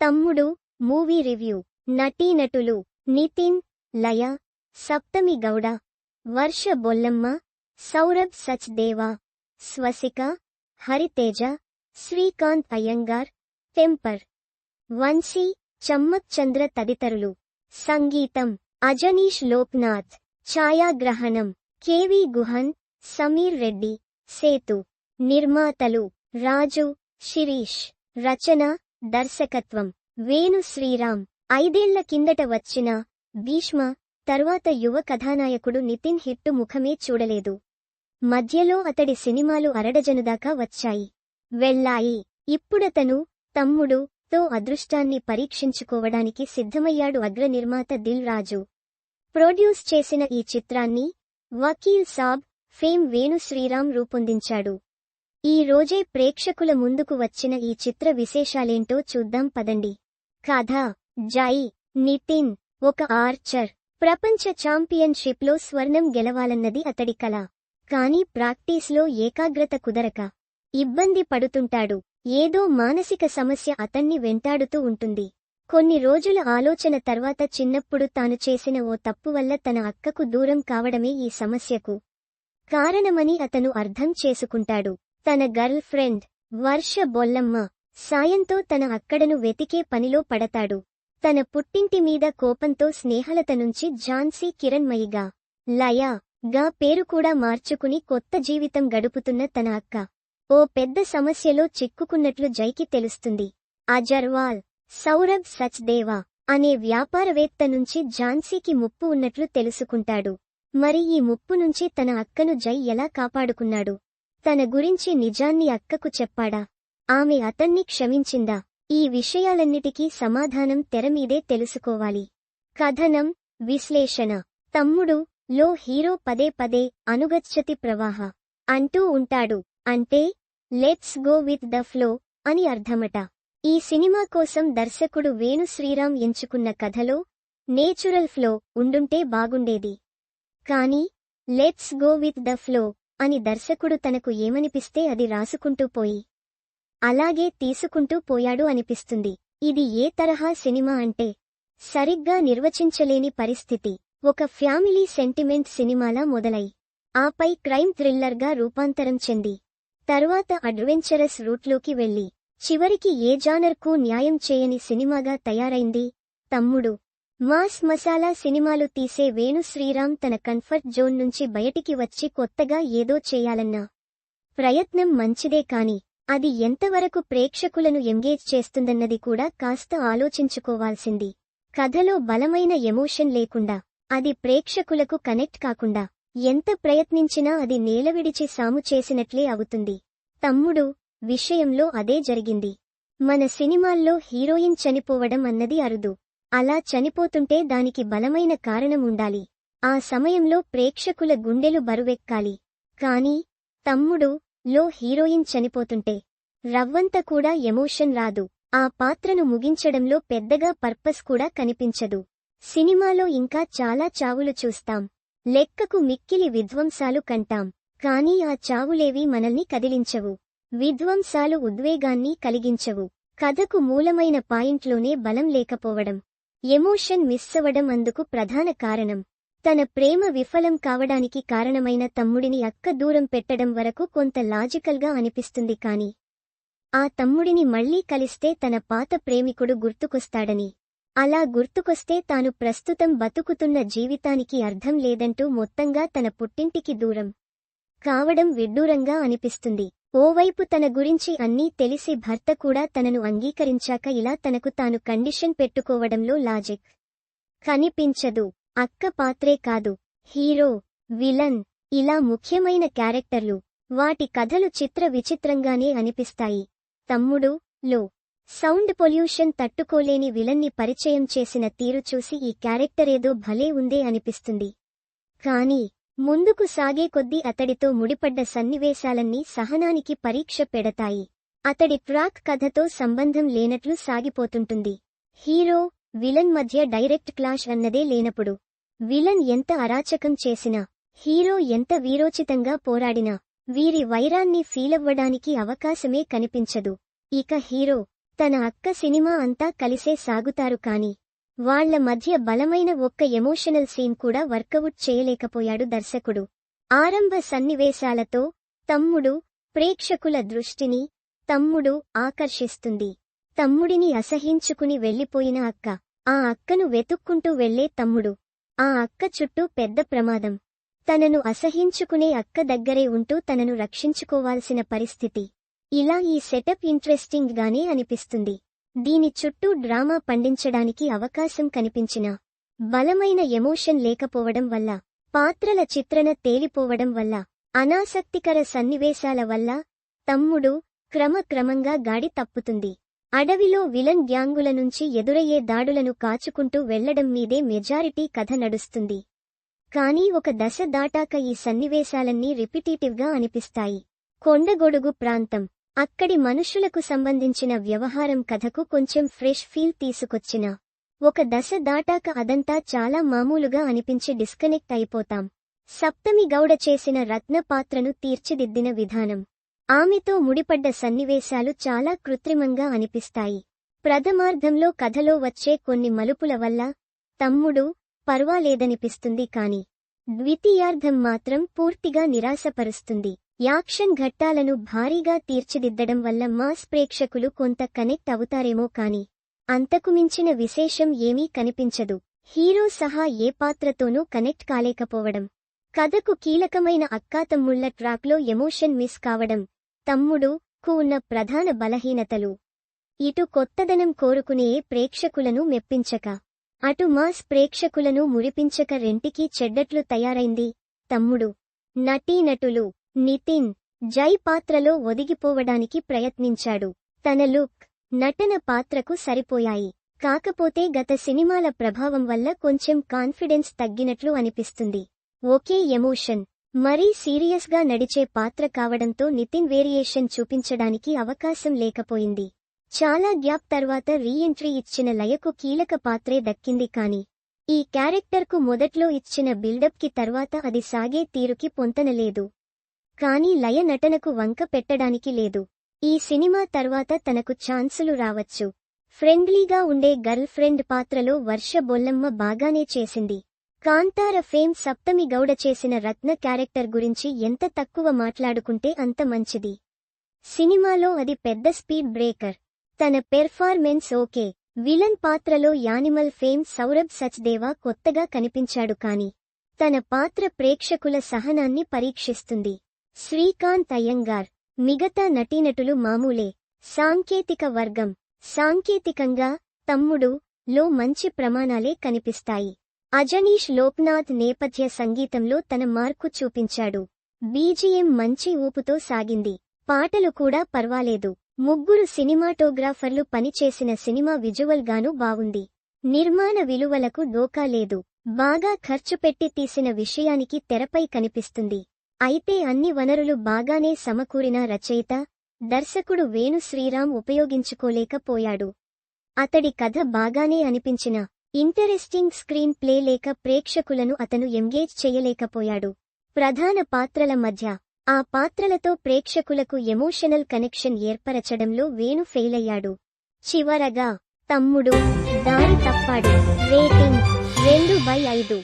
తమ్ముడు movie review. నటీనటులు Nithin Laya Saptami Gowda Varsha Bollamma Saurabh Sachdeva Swasika Hariteja Srikanth Iyengar temper Vamsi Chammak Chandra తదితరులు. సంగీతం అజనీష్ లోక్నాథ్. ఛాయాగ్రహణం కెవి గుహన్ సమీర్ రెడ్డి. సేతు నిర్మాతలు రాజు శిరీష్. రచన దర్శకత్వం. వేణు శ్రీరామ్. ఐదేళ్ళ కిందట వచ్చిన భీష్మ తర్వాత యువ కథానాయకుడు నితిన్ హిట్టు ముఖమే చూడలేదు. మధ్యలో అతడి సినిమాలు అరడజనుదాకా వచ్చాయి. వెళ్ళాయి ఇప్పుడతను తమ్ముడు తో అదృష్టాన్ని పరీక్షించుకోవడానికి సిద్ధమయ్యాడు అగ్ర నిర్మాత దిల్ రాజు. ప్రొడ్యూస్ చేసిన ఈ చిత్రాన్ని వకీల్ సాబ్ ఫేమ్ వేణు శ్రీరామ్ రూపొందించాడు. ఈ రోజే ప్రేక్షకుల ముందుకు వచ్చిన ఈ చిత్ర విశేషాలేంటో చూద్దాం పదండి. కథ జై నితిన్ ఒక ఆర్చర్. ప్రపంచ ఛాంపియన్షిప్లో స్వర్ణం గెలవాలన్నది అతడి కల. కానీ ప్రాక్టీస్లో ఏకాగ్రత కుదరక. ఇబ్బంది పడుతుంటాడు. ఏదో మానసిక సమస్య అతన్ని వెంటాడుతూ ఉంటుంది. కొన్ని రోజుల ఆలోచన తర్వాత చిన్నప్పుడు తాను చేసిన ఓ తప్పు వల్ల తన అక్కకు దూరం కావడమే ఈ సమస్యకు కారణమని అతను అర్థం చేసుకుంటాడు. తన గర్ల్ ఫ్రెండ్ వర్ష బొల్లమ్మ సాయంతో తన అక్కడను వెతికే పనిలో పడతాడు. తన పుట్టింటి మీద కోపంతో స్నేహలత నుంచి ఝాన్సీ కిరణ్మయిగా లయా గా పేరు కూడా మార్చుకుని కొత్త జీవితం గడుపుతున్న తన అక్క. ఓ పెద్ద సమస్యలో చిక్కుకున్నట్లు జైకి తెలుస్తుంది. అజర్వాల్ సౌరభ్ సచ్దేవా అనే వ్యాపారవేత్త నుంచి ఝాన్సీకి ముప్పు ఉన్నట్లు తెలుసుకుంటాడు. మరి ఈ ముప్పు నుంచి తన అక్కను జై ఎలా కాపాడుకున్నాడు? తన గురించి నిజాన్ని అక్కకు చెప్పాడా? ఆమె అతన్ని క్షమించిందా? ఈ విషయాలన్నిటికీ సమాధానం తెరమీదే తెలుసుకోవాలి. కథనం విశ్లేషణ. తమ్ముడు లో హీరో పదే పదే అనుగచ్చతి ప్రవాహ. అంటూ ఉంటాడు. అంటే let's go with the flow అని అర్థమట. ఈ సినిమా కోసం దర్శకుడు వేణు శ్రీరామ్ ఎంచుకున్న కథలో నేచురల్ ఫ్లో ఉండుంటే బాగుండేది. కానీ let's go with the flow అని దర్శకుడు తనకు ఏమనిపిస్తే అది రాసుకుంటూ పోయి అలాగే తీసుకుంటూ పోయాడు అనిపిస్తుంది. ఇది ఏ తరహా సినిమా అంటే సరిగ్గా నిర్వచించలేని పరిస్థితి. ఒక ఫ్యామిలీ సెంటిమెంట్ సినిమాలా మొదలై ఆపై క్రైమ్ థ్రిల్లర్గా రూపాంతరం చెంది తరువాత అడ్వెంచరస్ రూట్లోకి వెళ్ళి చివరికి ఏ జానర్కు న్యాయం చేయని సినిమాగా తయారైంది తమ్ముడు మాస్ మసాలా సినిమాలు తీసే వేణు శ్రీరామ్ తన కంఫర్ట్ జోన్ నుంచి బయటికి వచ్చి కొత్తగా ఏదో చేయాలన్నా ప్రయత్నం మంచిదే కాని అది ఎంతవరకు ప్రేక్షకులను ఎంగేజ్ చేస్తుందన్నది కూడా కాస్త ఆలోచించుకోవాల్సింది. కథలో బలమైన ఎమోషన్ లేకుండా అది ప్రేక్షకులకు కనెక్ట్ కాకుండా ఎంత ప్రయత్నించినా అది నేలవిడిచి సాము చేసినట్లే అవుతుంది. తమ్ముడు విషయంలో అదే జరిగింది. మన సినిమాల్లో హీరోయిన్ చనిపోవడం అన్నది అరుదు. అలా చనిపోతుంటే దానికి బలమైన కారణం ఉండాలి ఆ సమయంలో ప్రేక్షకుల గుండెలు బరువెక్కాలి. కాని తమ్ముడు లో హీరోయిన్ చనిపోతుంటే రవ్వంత కూడా ఎమోషన్ రాదు. ఆ పాత్రను ముగించడంలో పెద్దగా పర్పస్ కూడా కనిపించదు. సినిమాలో ఇంకా చాలా చావులు చూస్తాం. లెక్కకు మిక్కిలి విధ్వంసాలు కంటాం. కానీ ఆ చావులేవి మనల్ని కదిలించవు. విధ్వంసాలు ఉద్వేగాన్ని కలిగించవు. కథకు మూలమైన పాయింట్లోనే బలం లేకపోవడం. ఎమోషన్ మిస్సవడం అందుకు ప్రధాన కారణం. తన ప్రేమ విఫలం కావడానికి కారణమైన తమ్ముడిని అక్క దూరం పెట్టడం వరకు కొంత లాజికల్గా అనిపిస్తుంది కాని ఆ తమ్ముడిని మళ్ళీ కలిస్తే తన పాత ప్రేమికుడు గుర్తుకొస్తాడని. అలా గుర్తుకొస్తే తాను ప్రస్తుతం బతుకుతున్న జీవితానికి అర్థం లేదంటూ మొత్తంగా తన పుట్టింటికి దూరం కావడం విడ్డూరంగా అనిపిస్తుంది. ఓవైపు తన గురించి అన్నీ తెలిసి భర్త కూడా తనను అంగీకరించాక ఇలా తనకు తాను కండిషన్ పెట్టుకోవడంలో లాజిక్. కనిపించదు. అక్క పాత్రే కాదు. హీరో విలన్ ఇలా ముఖ్యమైన క్యారెక్టర్లు. వాటి కథలు చిత్ర విచిత్రంగానే అనిపిస్తాయి. తమ్ముడు లో. సౌండ్ పొల్యూషన్ తట్టుకోలేని విలన్ని పరిచయం చేసిన తీరు చూసి ఈ క్యారెక్టరేదో భలే ఉందే అనిపిస్తుంది. కాని ముందుకు సాగే కొద్దీ అతడితో ముడిపడ్డ సన్నివేశాలన్నీ సహనానికి పరీక్ష పెడతాయి. అతడి ట్రాక్ కథతో సంబంధం లేనట్లు సాగిపోతుంటుంది. హీరో విలన్ మధ్య డైరెక్ట్ క్లాష్ అన్నదే లేనప్పుడు. విలన్ ఎంత అరాచకం చేసినా హీరో ఎంత వీరోచితంగా పోరాడినా వీరి వైరాన్ని ఫీలవ్వడానికి అవకాశమే కనిపించదు. ఇక హీరో తన అక్క సినిమా అంతా కలిసే సాగుతారు కాని వాళ్ళ మధ్య బలమైన ఒక్క ఎమోషనల్ సీన్ కూడా వర్కవుట్ చేయలేకపోయాడు దర్శకుడు. ఆరంభ సన్నివేశాలతో తమ్ముడు ప్రేక్షకుల దృష్టిని తమ్ముడు ఆకర్షిస్తుంది. తమ్ముడిని అసహించుకుని వెళ్ళిపోయిన అక్క. ఆ అక్కను వెతుక్కుంటూ వెళ్ళే తమ్ముడు. ఆ అక్క చుట్టూ పెద్ద ప్రమాదం. తనను అసహించుకునే అక్క దగ్గరే ఉంటూ తనను రక్షించుకోవాల్సిన పరిస్థితి. ఇలా ఈ సెటప్ ఇంట్రెస్టింగ్ గానే అనిపిస్తుంది. దీని చుట్టూ డ్రామా పండించడానికి అవకాశం కనిపించినా బలమైన ఎమోషన్ లేకపోవడం వల్ల పాత్రల చిత్రణ తేలిపోవడం వల్ల అనాసక్తికర సన్నివేశాల వల్ల తమ్ముడు క్రమక్రమంగా గాడి తప్పుతుంది. అడవిలో విలన్ గ్యాంగుల నుంచి ఎదురయ్యే దాడులను కాచుకుంటూ వెళ్ళడం మీదే మెజారిటీ కథ నడుస్తుంది. కానీ ఒక దశ దాటాక ఈ సన్నివేశాలన్నీ రిపిటేటివ్గా అనిపిస్తాయి. కొండగొడుగు ప్రాంతం. అక్కడి మనుషులకు సంబంధించిన వ్యవహారం కథకు కొంచెం ఫ్రెష్ ఫీల్ తీసుకొచ్చిన. ఒక దశ దాటాక అదంతా చాలా మామూలుగా అనిపించి డిస్కనెక్ట్ అయిపోతాం. సప్తమి గౌడ చేసిన రత్న పాత్రను తీర్చిదిద్దిన విధానం. ఆమెతో ముడిపడ్డ సన్నివేశాలు చాలా కృత్రిమంగా అనిపిస్తాయి. ప్రథమార్ధంలో కథలో వచ్చే కొన్ని మలుపుల వల్ల తమ్ముడు పర్వాలేదనిపిస్తుంది కాని ద్వితీయార్ధం మాత్రం పూర్తిగా నిరాశపరుస్తుంది. యాక్షన్ ఘట్టాలను భారీగా తీర్చిదిద్దడం వల్ల మాస్ ప్రేక్షకులు కొంత కనెక్ట్ అవుతారేమో కాని అంతకుమించిన విశేషం ఏమీ కనిపించదు. హీరో సహా ఏ పాత్రతోనూ కనెక్ట్ కాలేకపోవడం కథకు కీలకమైన అక్కాతమ్ముళ్ళ ట్రాక్లో ఎమోషన్ మిస్ కావడం తమ్ముడు కు ఉన్న ప్రధాన బలహీనతలు. ఇటు కొత్తదనం కోరుకునే ప్రేక్షకులను మెప్పించక అటు మాస్ ప్రేక్షకులను మురిపించక రెంటికీ చెడ్డట్లు తయారైంది తమ్ముడు నటీనటులు. నితిన్ జై పాత్రలో ఒదిగిపోవడానికి ప్రయత్నించాడు. తన లుక్ నటన పాత్రకు సరిపోయాయి. కాకపోతే గత సినిమాల ప్రభావం వల్ల కొంచెం కాన్ఫిడెన్స్ తగ్గినట్లు అనిపిస్తుంది. ఓకే ఎమోషన్ మరీ సీరియస్గా నడిచే పాత్ర కావడంతో నితిన్ వేరియేషన్ చూపించడానికి అవకాశం లేకపోయింది. చాలా గ్యాప్ తర్వాత రీఎంట్రీ ఇచ్చిన లయకు కీలక పాత్రే దక్కింది కాని ఈ క్యారెక్టర్కు మొదట్లో ఇచ్చిన బిల్డప్కి తర్వాత అది సాగే తీరుకి పొంతనలేదు కానీ లయ నటనకు వంక పెట్టడానికి లేదు. ఈ సినిమా తర్వాత తనకు ఛాన్సులు రావచ్చు. ఫ్రెండ్లీగా ఉండే గర్ల్ ఫ్రెండ్ పాత్రలో వర్ష బొల్లమ్మ బాగానే చేసింది. కాంతార ఫేమ్ సప్తమి గౌడ చేసిన రత్న క్యారెక్టర్ గురించి ఎంత తక్కువ మాట్లాడుకుంటే అంత మంచిది. సినిమాలో అది పెద్ద స్పీడ్ బ్రేకర్. తన పెర్ఫార్మెన్స్ ఓకే. విలన్ పాత్రలో యానిమల్ ఫేమ్ సౌరభ్ సచ్దేవా కొత్తగా కనిపించాడు కాని తన పాత్ర ప్రేక్షకుల సహనాన్ని పరీక్షిస్తుంది. శ్రీకాంత్ అయ్యంగార్ మిగతా నటీనటులు మామూలే. సాంకేతిక వర్గం. సాంకేతికంగా తమ్ముడు లో మంచి ప్రమాణాలే కనిపిస్తాయి. అజనీష్ లోక్నాథ్ నేపథ్య సంగీతంలో తన మార్కు చూపించాడు. బీజీఎం మంచి ఊపుతో సాగింది. పాటలు కూడా పర్వాలేదు. ముగ్గురు సినిమాటోగ్రాఫర్లు పనిచేసిన సినిమా విజువల్ గాను బావుంది. నిర్మాణ విలువలకు డోకా లేదు. బాగా ఖర్చు పెట్టి తీసిన విషయానికి తెరపై కనిపిస్తుంది. అయితే అన్ని వనరులు బాగానే సమకూరిన రచయిత దర్శకుడు వేణు శ్రీరామ్ ఉపయోగించుకోలేకపోయాడు. అతడి కథ బాగానే అనిపించిన ఇంటరెస్టింగ్ స్క్రీన్ ప్లే లేక ప్రేక్షకులను అతను ఎంగేజ్ చేయలేకపోయాడు. ప్రధాన పాత్రల మధ్య ఆ పాత్రలతో ప్రేక్షకులకు ఎమోషనల్ కనెక్షన్ ఏర్పరచడంలో వేణు ఫెయిలయ్యాడు. చివరగా తమ్ముడు దారి తప్పాడు రేటింగ్ రెండు బై ఐదు.